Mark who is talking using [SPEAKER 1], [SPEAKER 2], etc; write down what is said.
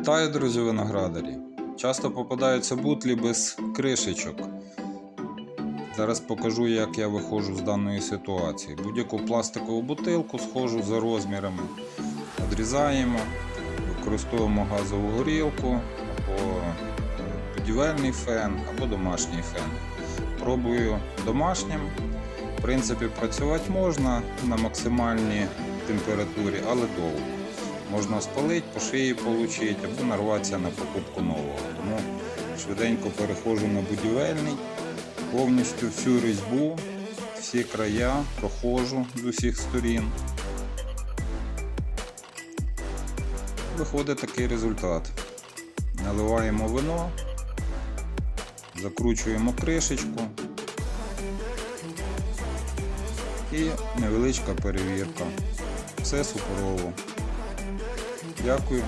[SPEAKER 1] Вітаю, друзі, виноградарі! Часто попадаються бутлі без кришечок. Зараз покажу, як я виходжу з даної ситуації. Будь-яку пластикову бутилку схожу за розмірами, відрізаємо, використовуємо газову горілку або е, будівельний фен, або домашній фен. Пробую домашнім. В принципі, працювати можна на максимальній температурі, але довго можна спалити, по шиї отримати або нарватися на покупку нового. Тому швиденько переходжу на будівельний, повністю всю різьбу, всі края проходжу з усіх сторін. Виходить такий результат. Наливаємо вино, закручуємо кришечку і невеличка перевірка. Все суперово. Дякую.